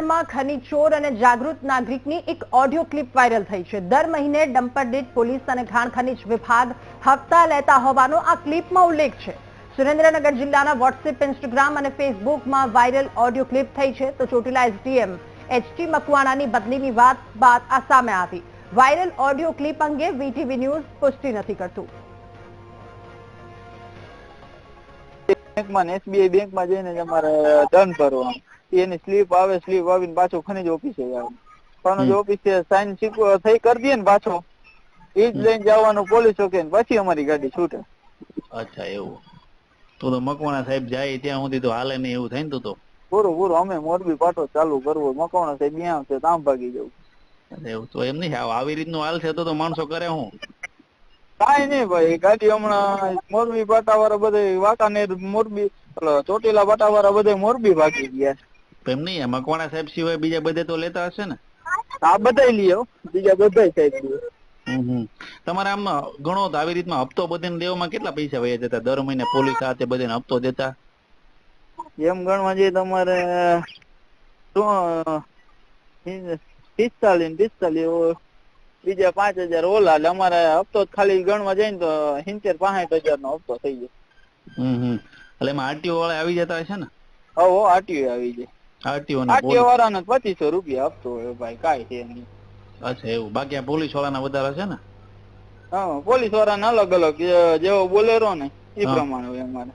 સુરેન્દ્રનગરમાં ખનીજ ચોર અને જાગૃત નાગરિકની એક ઓડિયો ક્લિપ વાયરલ થઈ છે. દર મહિને ડમ્પર દીઠ પોલીસ અને ખાણ ખનીજ વિભાગ હપ્તા લેતા હોવાનો આ ક્લિપમાં ઉલ્લેખ છે. સુરેન્દ્રનગર જિલ્લાના વોટ્સએપ, ઇન્સ્ટાગ્રામ અને ફેસબુકમાં વાયરલ ઓડિયો ક્લિપ થઈ છે. તો ચોટીલા એસડીએમ એચટી મકવાણાની બદલીની વાત બાદ આ સામે આવી. વાયરલ ઓડિયો ક્લિપ અંગે વીટીવી ન્યૂઝ પુષ્ટિ નથી કરતું. બેંકમાં એસબીઆઈ બેંકમાં જઈને તમારે દંડ ભરવાનો. એની સ્લીપ આવે સ્લીપ આવીને પાછો ખનીજ ઓફિસે આવે. ખનીજ ઓફિસે સાઈન થઈ કરી દે ને પાછો. એ જ લઈને જવાનું પોલીસ ચોકે પછી અમારી ગાડી છૂટે. અચ્છા એવું. તો તો મકવાણા સાહેબ જાય ત્યાં સુધી તો હાલે નહીં એવું થાય ને તો. પૂરું પૂરું અમે મોરબી પાટો ચાલુ કરવો. મકવાણા સાહેબ ત્યાં છે તો ભાગી જવું. એવું તો એમ નહીં આવ- આવી રીતનું હાલ છે તો તો માણસો કરે હું. કાઈ નહીં ભાઈ ગાડી હમણાં મોરબી પાટા વાળા બધે વાંકાનેર મોરબી ચોટીલા પાટા વાળા બધે મોરબી ભાગી ગયા. એમ નહીં મકવાણા સાહેબ સિવાય બીજા બધે તો લેતા હશે ને? આ બધાય લ્યો બીજા બધાય સાહેબ લ્યો. તમારે આમ ગણો આવી રીતમાં હપ્તો બધાને દેવામાં કેટલા પૈસા વહી જતા? દર મહિને પોલીસ સાથે બધાને હપ્તો દેતા? એમ ગણવા જઈએ તમારે પિસ્તાલીસ પિસ્તાલીસ બીજા પાંચ હજાર ઓલા એટલે અમારે હપ્તો ખાલી ગણવા જાય ને તો સિત્તેર પાસઠ હજાર નો હપ્તો થઈ જાય હમ હમ. એટલે એમાં આરટીઓ વાળા આવી જતા હશે ને? હા આરટીઓ આવી જાય. આરટીઓ ને વાળાને પચીસો રૂપિયા આપતો હોય ભાઈ કઈ છે નહીં. અચ્છા એવું. બાકી પોલીસ વાળાના વધારે છે ને? હા પોલીસ વાળાને અલગ અલગ જેવો બોલેરો ને એ પ્રમાણે હોય અમારે.